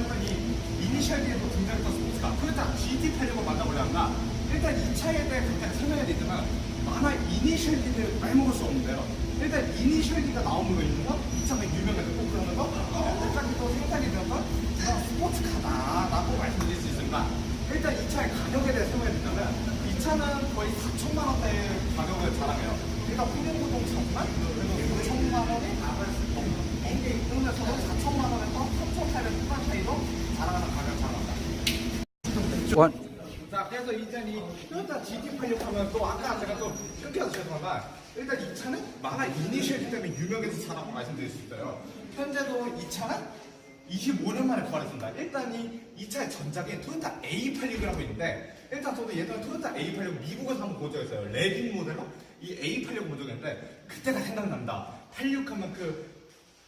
사이판이 이니셜 기에도 등장했던 스포츠가 토요타 GT8을 만나보려나 일단 이 차에 대해 간단히 설명해야 되지만 만화 이니셜 기를 빼먹을 수 없는데요. 일단 이니셜 기가 나오는 거 있는 거이 차가 유명해졌고 그러는 거? 갑자기 또 생산이 되어서 제가 스포츠카다라고 말씀드릴 수 있습니다. 일단 이 차의 가격에 대해 설명해 드리자면 이 차는 거의 4천만 원대의 가격을 자랑해요. 일단 홍콩 보통 정말? 5천만 원이 넘게 오면서 원. 자, 그래서 이 토요타 GT86 하면 또 아까 제가 또 끊겨서 죄송하지만 일단 이 차는 만화 이니셜 때문에 유명해서 차라고 말씀드릴 수 있어요. 현재도 이 차는 25년 만에 부활했습니다. 일단 이, 이 차의 전작인 토요타 A86이라고 있는데 일단 저도 예전에 토요타 A86 미국에서 한번 본 적이 있어요. 레깅 모델로 이 A86 본 적이 있는데 그때가 생각납니다. 86 하면 그,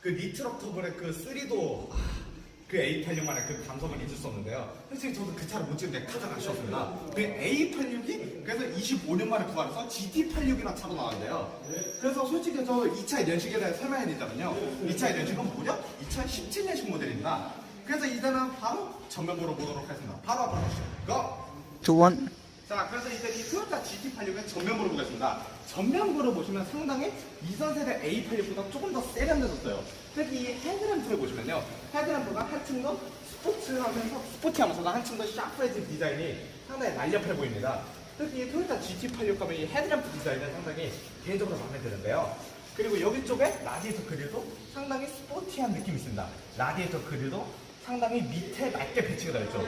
그 니트럭 터블의 그 3도 그 A86만의 그 감성을 잊을 수 없는데요. 솔직히 저도 그 차를 못 찍는데 가장 아쉬웠습니다. 그 A86이 그래서 25년 만에 부활해서 GT86이라는 차로 나왔는데요. 그래서 솔직히 저 이 차의 연식에 대해 설명해 드리자면요. 이 차의 연식은 무려 2017년식 모델입니다. 그래서 이제는 바로 전면부로 보도록 하겠습니다. 바로 앞으로 가시죠. 고! 투 원. 자, 그래서 이제 이 토요타 GT86의 전면부를 보겠습니다. 전면부를 보시면 상당히 이전 세대 A86보다 조금 더 세련되졌어요. 특히 이 헤드램프를 보시면요. 헤드램프가 한층 더 스포츠하면서 스포티하면서도 한층 더 샤프해진 디자인이 상당히 날렵해 보입니다. 특히 이 토요타 GT86 가면 이 헤드램프 디자인은 상당히 개인적으로 마음에 드는데요. 그리고 여기 쪽에 라디에이터 그릴도 상당히 스포티한 느낌이 있습니다. 라디에이터 그릴도 상당히 밑에 낮게 배치가 되어 있죠.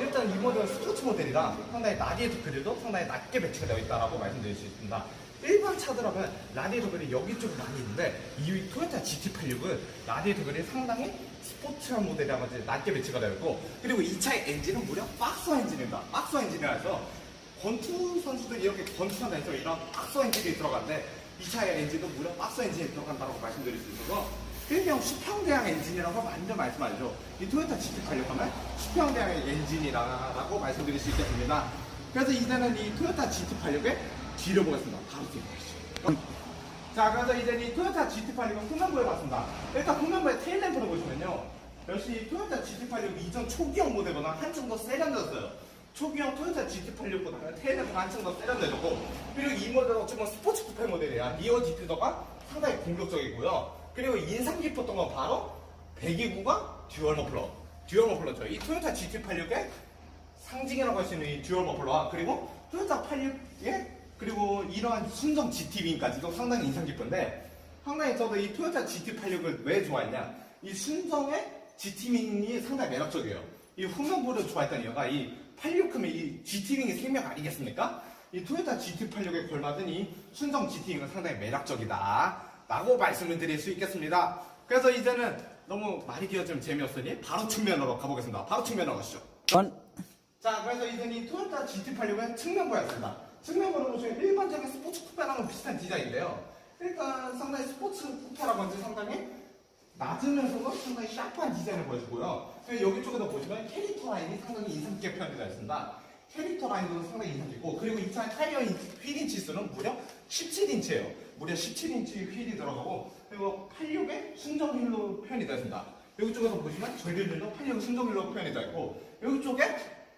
일단 이 모델은 스포츠 모델이라 상당히 라디에이터 그릴도 상당히 낮게 배치가 되어 있다고 말씀드릴 수 있습니다. 일반 차들하면 라디에이터 그릴이 여기 쪽에 많이 있는데 이 토요타 GT86은 라디에이터 그릴이 상당히 스포츠한 모델이라고 이제 낮게 배치가 되어 있고 그리고 이 차의 엔진은 무려 박스 엔진입니다. 박스 엔진이라서 권투 선수들이 이렇게 다니죠 이런 박스 엔진이 들어가는데 이 차의 엔진도 무려 박스 엔진이 들어간다고 말씀드릴 수 있어서 일명 수평대항 엔진이라고 많이들 말씀하죠. 이 토요타 GT86 하면 수평대항 엔진이라고 말씀드릴 수 있겠습니다. 그래서 이제는 이 토요타 GT86의 뒤를 보겠습니다. 바로 뒤에 보시죠. 자, 그래서 이제 이 토요타 GT86은 후면부에 봤습니다. 일단 후면부의 테일램프를 보시면요. 역시 이 토요타 GT86 이전 초기형 모델보다 한층 더 세련됐어요. 초기형 토요타 GT86보다는 테일램프가 한층 더 세련되졌고, 그리고 이 모델은 어쩌면 스포츠 쿠페 모델이야. 리어 디퓨저가 상당히 공격적이고요. 그리고 인상 깊었던 건 바로 배기구가 듀얼 머플러. 듀얼 머플러죠. 이 토요타 GT86의 상징이라고 할 수 있는 이 듀얼 머플러와 그리고 토요타 86의 그리고 이러한 순정 GT윙까지도 상당히 인상 깊은데 상당히 저도 이 토요타 GT86을 왜 좋아했냐 이 순정의 GT윙이 상당히 매력적이에요 이 후면부를 좋아했던 이유가 이 86하면 이 GT윙이 생명 아니겠습니까? 이 토요타 GT86에 걸맞은 이 순정 GT윙은 상당히 매력적이다 라고 말씀을 드릴 수 있겠습니다 그래서 이제는 너무 말이 길어지면 재미없으니 바로 측면으로 가보겠습니다 바로 측면으로 가시죠 원. 자, 그래서 이제 이 토요타 GT86의 측면부였습니다. 측면부는 보시면 일반적인 스포츠 쿠페랑은 비슷한 디자인인데요. 일단 상당히 스포츠 쿠페라고 하지 상당히 낮으면서도 상당히 샤프한 디자인을 보여주고요. 여기 쪽에도 보시면 캐릭터 라인이 상당히 인상 깊게 표현되어 있습니다. 캐릭터 라인도 상당히 인상 깊고 그리고 이 차의 타이어 휠 인치 수는 무려 17인치예요. 무려 17인치 휠이 들어가고 그리고 86의 순정 휠로 표현이 되어 있습니다. 여기 쪽에서 보시면 절길들도 86 순정 휠로 표현이 되어 있고 여기 쪽에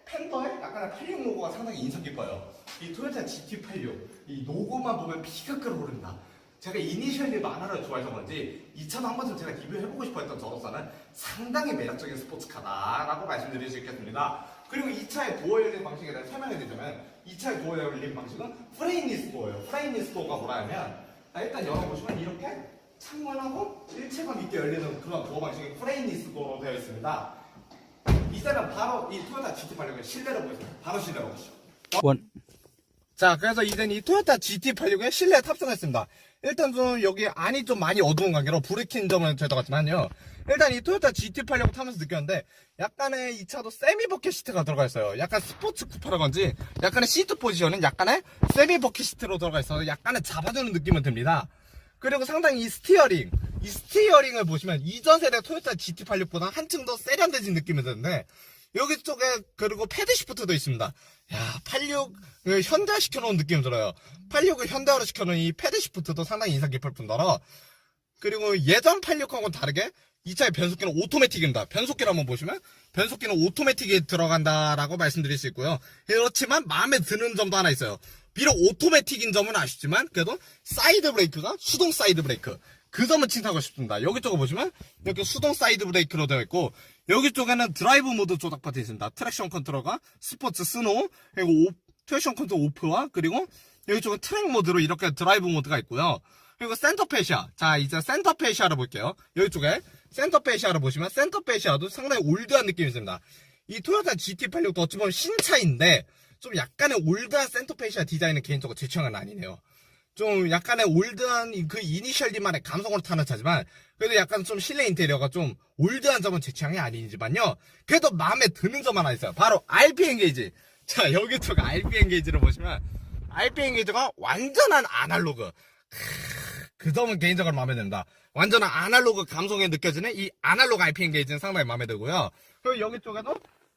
펜더에 약간의 86 로고가 상당히 인상 깊어요. 이 토요타 GT86 이 로고만 보면 피가 끓어오릅니다. 제가 이니셜리 만화를 좋아해서 그런지 이 차도 한 번쯤 제가 리뷰해보고 싶어 했던 저로서는 상당히 매력적인 스포츠카다라고 말씀드릴 수 있겠습니다. 그리고 이 차의 도어 열림 방식에 대해 설명해 드리자면 이 차의 도어 열림 방식은 프레임리스 도어예요. 프레임리스 도어가 뭐라면 자, 일단 열어보시면 이렇게 창문하고 일체감 있게 열리는 그런 도어 방식이 프레임리스 도어로 되어 있습니다. 이제는 바로 이 토요타 GT86의 실내를 보겠습니다. 바로 실내로 보시죠. 원. 자, 그래서 이제는 이 토요타 GT86에 실내에 탑승했습니다. 일단 좀 여기 안이 좀 많이 어두운 관계로 불을 킨 점은 죄다 같지만요. 일단 이 토요타 GT86 타면서 느꼈는데 약간의 이 차도 세미 버킷 시트가 들어가 있어요. 약간 스포츠 쿠퍼라 건지 약간의 시트 포지션은 약간의 세미 버킷 시트로 들어가 있어서 약간의 잡아주는 느낌은 듭니다. 그리고 상당히 이 스티어링, 이 스티어링을 보시면 이전 세대 토요타 GT86보다 한층 더 세련되진 느낌이 드는데 여기 쪽에 그리고 패드 시프트도 있습니다. 야, 86을 현대화시켜 놓은 느낌이 들어요. 86을 현대화로 시켜 놓은 이 패드 시프트도 상당히 인상 깊을 뿐더러 그리고 예전 86하고는 다르게 이 차의 변속기는 오토매틱입니다. 변속기를 한번 보시면 변속기는 오토매틱이 들어간다라고 말씀드릴 수 있고요. 그렇지만 마음에 드는 점도 하나 있어요. 비록 오토매틱인 점은 아쉽지만 그래도 사이드 브레이크가 수동 사이드 브레이크 그 점은 칭찬하고 싶습니다. 여기 쪽에 보시면 이렇게 수동 사이드 브레이크로 되어 있고 여기 쪽에는 드라이브 모드 조작 버튼이 있습니다. 트랙션 컨트롤과 스포츠 스노우 그리고 오, 트랙션 컨트롤 오프와 그리고 여기 쪽은 트랙 모드로 이렇게 드라이브 모드가 있고요. 그리고 센터 페시아. 자, 이제 센터 페시아를 볼게요. 여기 쪽에 센터 페시아를 보시면 센터 페시아도 상당히 올드한 느낌이 있습니다. 이 토요타 GT86도 어찌 보면 신차인데 좀 약간의 올드한 센터 페시아 디자인은 개인적으로 제 취향은 아니네요. 좀 약간의 올드한 이- 그 이니셜 D만의 감성으로 타는 차지만 그래도 약간 좀 실내 인테리어가 좀 올드한 점은 제 취향이 아니지만요. 그래도 마음에 드는 점 하나 있어요. 바로 RP 엔게이지. 자 여기 쪽 RP 엔게이지를 보시면 RP 엔게이지가 완전한 아날로그. 그 점은 개인적으로 마음에 듭니다. 완전한 아날로그 감성이 느껴지는 이 아날로그 RP 엔게이지는 상당히 마음에 들고요. 그리고 여기 쪽에도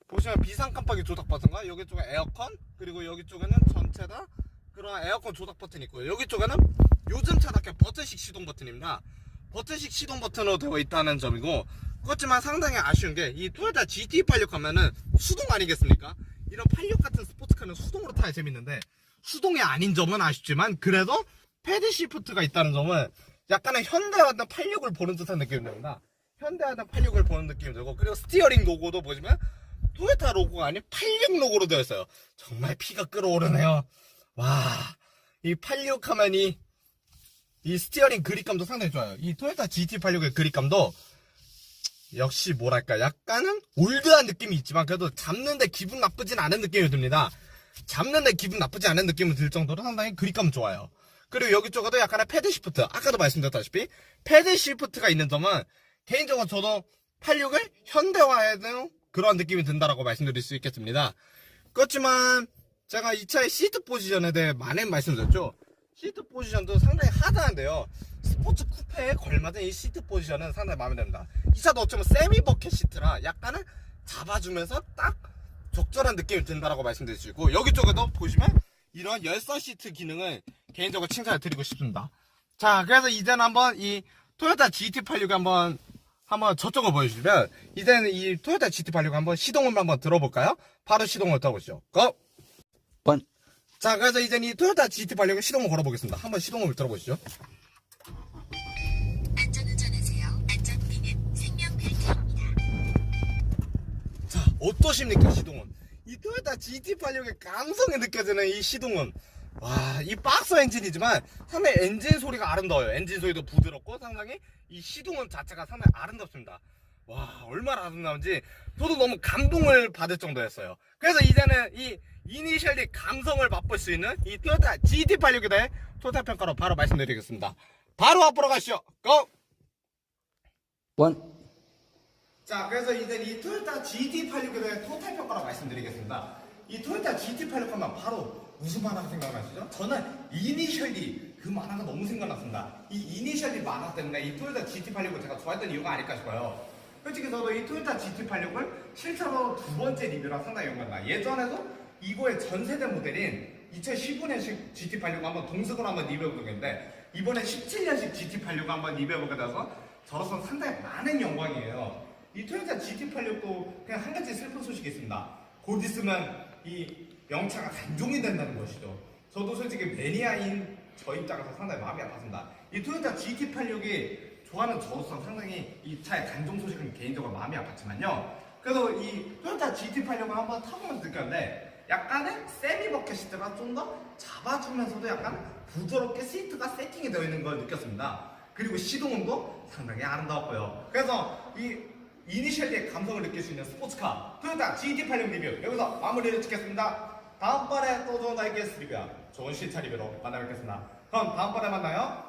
보시면 비상 깜빡이 조작 버튼과 여기 쪽에 에어컨 그리고 여기 쪽에는 전체 다 그런 에어컨 조작 버튼이 있고요. 여기 쪽에는 요즘 차답게 버튼식 시동 버튼입니다. 버튼식 시동 버튼으로 되어 있다는 점이고 그렇지만 상당히 아쉬운 게 이 토요타 GT86 하면은 수동 아니겠습니까? 이런 86 같은 스포츠카는 수동으로 타야 재밌는데 수동이 아닌 점은 아쉽지만 그래도 패드 시프트가 있다는 점은 약간의 현대화된 86을 보는 듯한 느낌이 듭니다. 현대화된 86을 보는 느낌이 들고 그리고 스티어링 로고도 보시면 토요타 로고가 아닌 86 로고로 되어 있어요. 정말 피가 끓어오르네요. 와, 이 86 하면 이, 이 스티어링 그립감도 상당히 좋아요. 이 토요타 GT86의 그립감도 역시 뭐랄까 약간은 올드한 느낌이 있지만 그래도 잡는데 기분 나쁘진 않은 느낌이 듭니다. 잡는데 기분 나쁘지 않은 느낌이 들 정도로 상당히 그립감 좋아요. 그리고 여기 쪽에도 약간의 패드 시프트 아까도 말씀드렸다시피 패드 시프트가 있는 점은 개인적으로 저도 86을 현대화해는 그런 느낌이 든다라고 말씀드릴 수 있겠습니다. 그렇지만 제가 이 차의 시트 포지션에 대해 많은 말씀드렸죠. 시트 포지션도 상당히 하드한데요. 스포츠 쿠페에 걸맞은 이 시트 포지션은 상당히 마음에 듭니다. 이 차도 어쩌면 세미 버켓 시트라 약간은 잡아주면서 딱 적절한 느낌이 든다라고 말씀드릴 수 있고 여기 쪽에도 보시면 이런 열선 시트 기능을 개인적으로 칭찬을 드리고 싶습니다. 자, 그래서 이제는 한번 이 토요타 GT86 한번 한번 저쪽을 보여주시면 이제는 이 토요타 GT86 한번 시동을 한번 들어볼까요? 바로 시동을 들어보시죠. 고! One, 자, 그래서 이제 이 토요타 GT86에 시동을 걸어보겠습니다. 한번 시동을 들어보시죠. 안전운전하세요. 안전띠는 생명벨트입니다. 자, 어떠십니까, 시동은? 이 토요타 GT86의 감성이 느껴지는 이 시동은. 와, 이 박스 엔진이지만 상당히 엔진 소리가 아름다워요. 엔진 소리도 부드럽고 상당히 이 시동은 자체가 상당히 아름답습니다. 와, 얼마나 아름다운지 저도 너무 감동을 받을 정도였어요. 그래서 이제는 이 이니셜리 감성을 맛볼 수 있는 이 토요타 GT86에 대해 토탈 평가로 바로 말씀드리겠습니다. 바로 앞으로 가시죠. 고! one, 자, 그래서 이제 이 토요타 GT86에 대해 토탈 평가로 말씀드리겠습니다. 이 토요타 GT86 하면 바로 무슨 만화가 생각나시죠? 저는 이니셜리 그 만화가 너무 생각났습니다. 이 이니셜리 만화 때문에 이 토요타 GT86을 제가 좋아했던 이유가 아닐까 싶어요. 솔직히 저도 이 토요타 GT86을 실제로 두 번째 리뷰랑 상당히 연관나. 예전에도 이거의 전 세대 모델인 2015년식 GT86 한번 동승으로 한번 리뷰해보게 됐는데 이번에 17년식 GT86 한번 리뷰해보게 돼서 저로서는 상당히 많은 영광이에요. 이 토요타 GT86도 그냥 한 가지 슬픈 소식이 있습니다. 곧 있으면 이 영차가 단종이 된다는 것이죠. 저도 솔직히 매니아인 저 입장에서 상당히 마음이 아팠습니다. 이 토요타 GT86이 좋아하는 저로서 상당히 이 차의 단종 소식은 개인적으로 마음이 아팠지만요. 그래도 이 토요타 GT86을 한번 타보면서 느꼈는데 약간의 세미 버켓 시트가 좀 더 잡아주면서도 약간 부드럽게 시트가 세팅이 되어 있는 걸 느꼈습니다. 그리고 시동음도 상당히 아름다웠고요. 그래서 이 이니셜리의 감성을 느낄 수 있는 스포츠카 토요타 GT86 리뷰 여기서 마무리를 짓겠습니다. 다음번에 또 좋은 나이게스 리뷰와 좋은 실차 리뷰로 만나 뵙겠습니다. 그럼 다음번에 만나요.